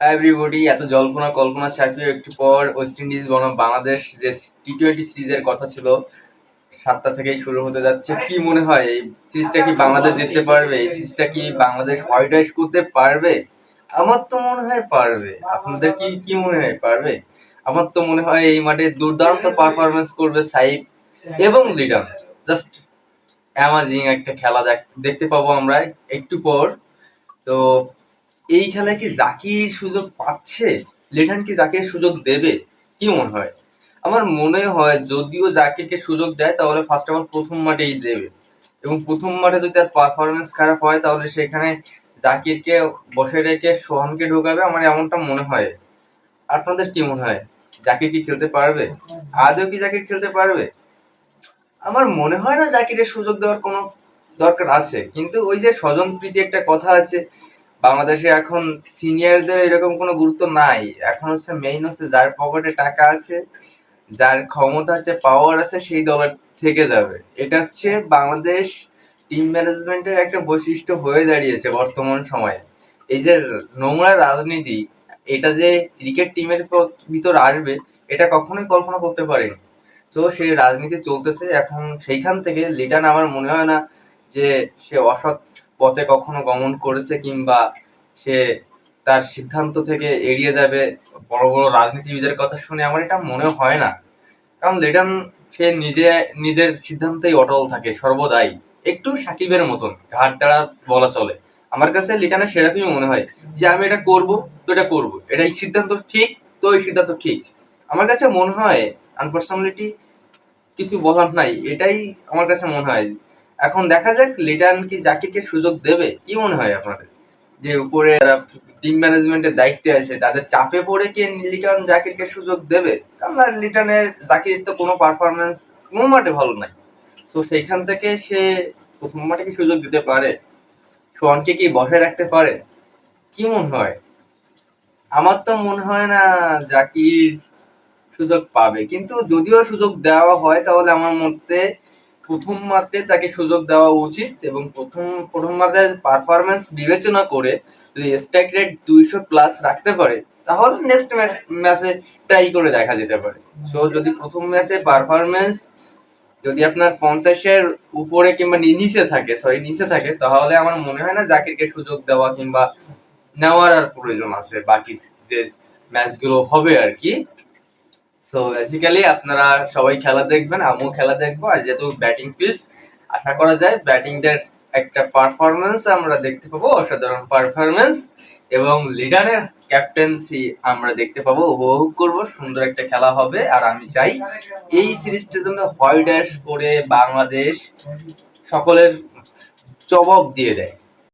Everybody এত জল্পনা কল্পনা ছাপিয়ে একটু পর ওয়েস্ট ইন্ডিজ বনাম বাংলাদেশ যে টি টোয়েন্টি সিরিজের কথা ছিল, সাতটা থেকেই শুরু হতে যাচ্ছে। কি মনে হয়, এই সিরিজটা কি বাংলাদেশ জিততে পারবে? এই সিরিজটা কি বাংলাদেশ হোয়াইট ওয়াশ করতে পারবে? আমার তো মনে হয় পারবে। আপনাদের কি কি মনে হয়, পারবে? আমার তো মনে হয় এই মাঠে দুর্দান্ত পারফরমেন্স করবে সাইফ এবং লিডার জাস্ট অ্যামাজিং একটা খেলা দেখ- দেখতে পাবো আমরা একটু পর। তো এই খেলায় কি জাকির সুযোগ পাচ্ছে? লিঠান কি জাকির সুযোগ দেবে? কি মনে হয়? আমার মনে হয় যদিও জাকিরকে সুযোগ দেয়, তাহলে ফার্স্ট অফ অল প্রথম মাঠেই দেবে। এবং প্রথম মাঠে যদি তার পারফরমেন্স খারাপ হয়, তাহলে সেখানে জাকিরকে বসে রেখে সোহানকে ঢোকাবে। আমার এমনটা মনে হয়। আপনাদের কি মনে হয়? জাকির কি খেলতে পারবে? আদৌ কি জাকির খেলতে পারবে? আমার মনে হয় না জাকিরের সুযোগ দেওয়ার কোনো দরকার আছে। কিন্তু ওই যে স্বজন প্রীতি একটা কথা আছে বাংলাদেশে এখন সিনিয়রদের এরকম কোনো গুরুত্ব নাই। এখন হচ্ছে মেইন হচ্ছে যার পকেটে টাকা আছে, যার ক্ষমতা আছে পাওয়ার আছে, সেই দলের থেকে যাবে। এটা হচ্ছে বাংলাদেশ টিম ম্যানেজমেন্টের একটা বৈশিষ্ট্য হয়ে দাঁড়িয়েছে বর্তমান সময়ে। এই যে নোংরা রাজনীতি, এটা যে ক্রিকেট টিমের ভিতর আসবে, এটা কখনোই কল্পনা করতে পারেনি। তো সেই রাজনীতি চলতেছে, এখন সেইখান থেকে, লিটান, আমার মনে হয় না যে সে অসৎ পথে কখনো গমন করেছে কিংবা সে তার সিদ্ধান্ত থেকে এড়িয়ে যাবে, বড় বড় রাজনীতিবিদের কথা শুনে আমার এটা মনে হয় না। কারণ লিটন, সে নিজে, নিজের সিদ্ধান্তেই অটল থাকে সর্বদাই। একটু সাকিবের মতন ঘাট তাড়া বলা চলে। আমার কাছে লিটনের সেরকমই মনে হয় যে, আমি এটা করব, তো এটা করব। এটা এই সিদ্ধান্ত ঠিক, তো এই সিদ্ধান্ত ঠিক। আমার কাছে মনে হয় আনপার্সোনালিটি কিছু বলার নাই। এটাই আমার কাছে মনে হয়। এখন দেখা যাক লিটন কি জাকিরকে সুযোগ দেবে। কি মনে হয় আপনাদের? যে উপরে যারা টিম ম্যানেজমেন্টের দায়িত্বে আছে, তাদের চাপে পড়ে কি লিটন জাকিরকে সুযোগ দেবে? কারণ লিটনের জাকিরের তো কোনো পারফরমেন্স কোনো মাঠে ভালো নাই। তো সেইখান থেকে সে প্রথম মাঠে কি সুযোগ দিতে পারে? সোহানকে কি বসায় রাখতে পারে? কি মনে হয়? আমার তো মনে হয় না জাকির সুযোগ পাবে। কিন্তু যদিও সুযোগ দেওয়া হয়, তাহলে আমার মতে প্রথম মাঠে তাকে সুযোগ দেওয়া উচিত এবং প্রথম প্রথম মাঠের পারফরমেন্স বিবেচনা করে যদি স্ট্রাইক রেট দুইশো প্লাস রাখতে পারে, তাহলে নেক্সট ম্যাচে ট্রাই করে দেখা যেতে পারে। সো যদি প্রথম ম্যাচে পারফরমেন্স যদি আপনার পঞ্চাশের উপরে কিংবা নিচে থাকে সরি নিচে থাকে, তাহলে আমার মনে হয় না জাকিরকে সুযোগ দেওয়া কিংবা নেওয়ার আর প্রয়োজন আছে বাকি যে ম্যাচগুলো হবে আর কি। সো বেসিক্যালি আপনারা সবাই খেলা দেখবেন, আমিও খেলা দেখব। আর যেহেতু ব্যাটিং পিস আশা করা যায় ব্যাটিংটার একটা পারফরমেন্স আমরা দেখতে পাবো, অসাধারণ পারফরমেন্স এবং লিডারের ক্যাপ্টেন্সি আমরা দেখতে পাবো, উপভোগ করব, সুন্দর একটা খেলা হবে। আর আমি চাই এই সিরিজটার জন্য হোয়াইট ড্যাশ করে বাংলাদেশ সকলের জবাব দিয়ে দেয়।